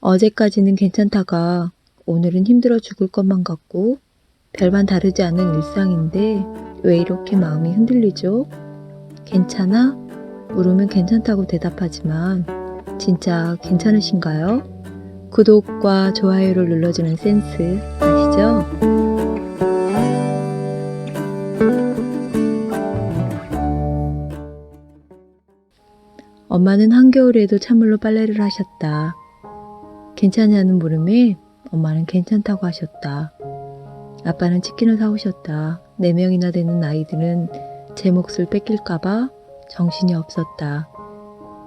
어제까지는 괜찮다가 오늘은 힘들어 죽을 것만 같고 별반 다르지 않은 일상인데 왜 이렇게 마음이 흔들리죠? 괜찮아? 물으면 괜찮다고 대답하지만 진짜 괜찮으신가요? 구독과 좋아요를 눌러주는 센스 아시죠? 엄마는 한겨울에도 찬물로 빨래를 하셨다. 괜찮냐는 물음에 엄마는 괜찮다고 하셨다. 아빠는 치킨을 사오셨다. 네 명이나 되는 아이들은 제 몫을 뺏길까봐 정신이 없었다.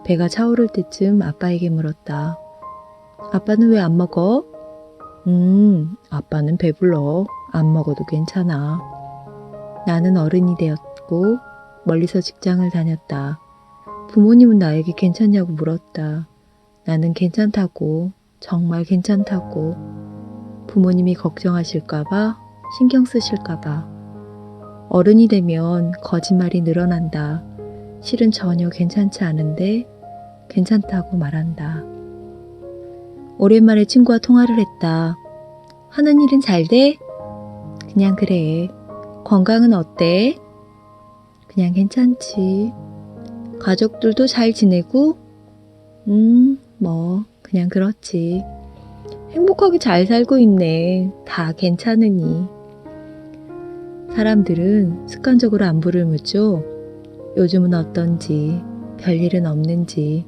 배가 차오를 때쯤 아빠에게 물었다. 아빠는 왜 안 먹어? 음, 아빠는 배불러. 안 먹어도 괜찮아. 나는 어른이 되었고 멀리서 직장을 다녔다. 부모님은 나에게 괜찮냐고 물었다. 나는 괜찮다고, 정말 괜찮다고. 부모님이 걱정하실까봐, 신경 쓰실까봐. 어른이 되면 거짓말이 늘어난다. 실은 전혀 괜찮지 않은데, 괜찮다고 말한다. 오랜만에 친구와 통화를 했다. 하는 일은 잘 돼? 그냥 그래. 건강은 어때? 그냥 괜찮지. 가족들도 잘 지내고, 음, 뭐, 그냥 그렇지. 행복하게 잘 살고 있네. 다 괜찮으니. 사람들은 습관적으로 안부를 묻죠. 요즘은 어떤지, 별일은 없는지.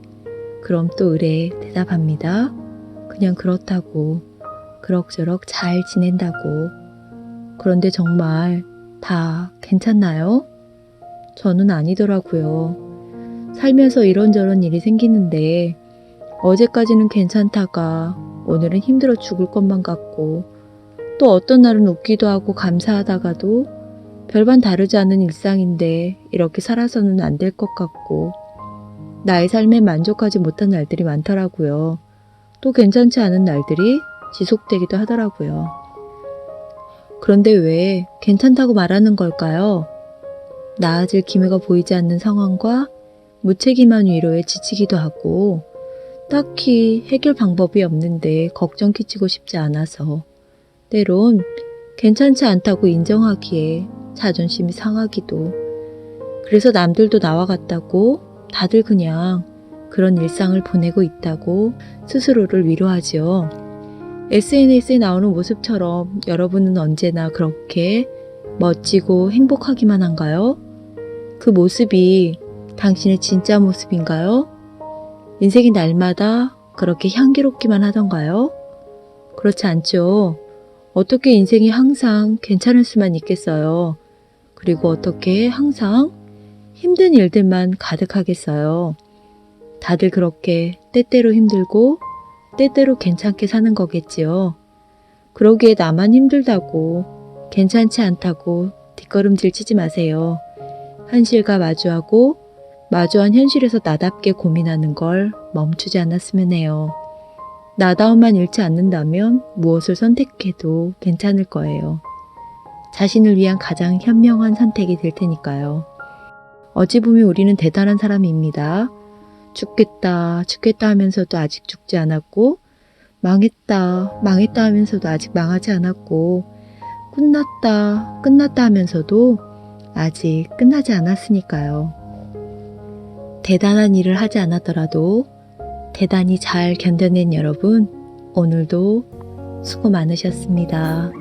그럼 또 의뢰 대답합니다. 그냥 그렇다고, 그럭저럭 잘 지낸다고. 그런데 정말 다 괜찮나요? 저는 아니더라고요. 살면서 이런저런 일이 생기는데 어제까지는 괜찮다가 오늘은 힘들어 죽을 것만 같고 또 어떤 날은 웃기도 하고 감사하다가도 별반 다르지 않은 일상인데 이렇게 살아서는 안 될 것 같고 나의 삶에 만족하지 못한 날들이 많더라고요. 또 괜찮지 않은 날들이 지속되기도 하더라고요. 그런데 왜 괜찮다고 말하는 걸까요? 나아질 기미가 보이지 않는 상황과 무책임한 위로에 지치기도 하고 딱히 해결 방법이 없는데 걱정 끼치고 싶지 않아서 때론 괜찮지 않다고 인정하기에 자존심이 상하기도 그래서 남들도 나와 같다고 다들 그냥 그런 일상을 보내고 있다고 스스로를 위로하지요. SNS에 나오는 모습처럼 여러분은 언제나 그렇게 멋지고 행복하기만 한가요? 그 모습이 당신의 진짜 모습인가요? 인생이 날마다 그렇게 향기롭기만 하던가요? 그렇지 않죠. 어떻게 인생이 항상 괜찮을 수만 있겠어요. 그리고 어떻게 항상 힘든 일들만 가득하겠어요. 다들 그렇게 때때로 힘들고 때때로 괜찮게 사는 거겠지요. 그러기에 나만 힘들다고 괜찮지 않다고 뒷걸음질 치지 마세요. 현실과 마주하고 마주한 현실에서 나답게 고민하는 걸 멈추지 않았으면 해요. 나다움만 잃지 않는다면 무엇을 선택해도 괜찮을 거예요. 자신을 위한 가장 현명한 선택이 될 테니까요. 어찌 보면 우리는 대단한 사람입니다. 죽겠다, 죽겠다 하면서도 아직 죽지 않았고, 망했다, 망했다 하면서도 아직 망하지 않았고, 끝났다, 끝났다 하면서도 아직 끝나지 않았으니까요. 대단한 일을 하지 않았더라도 대단히 잘 견뎌낸 여러분, 오늘도 수고 많으셨습니다.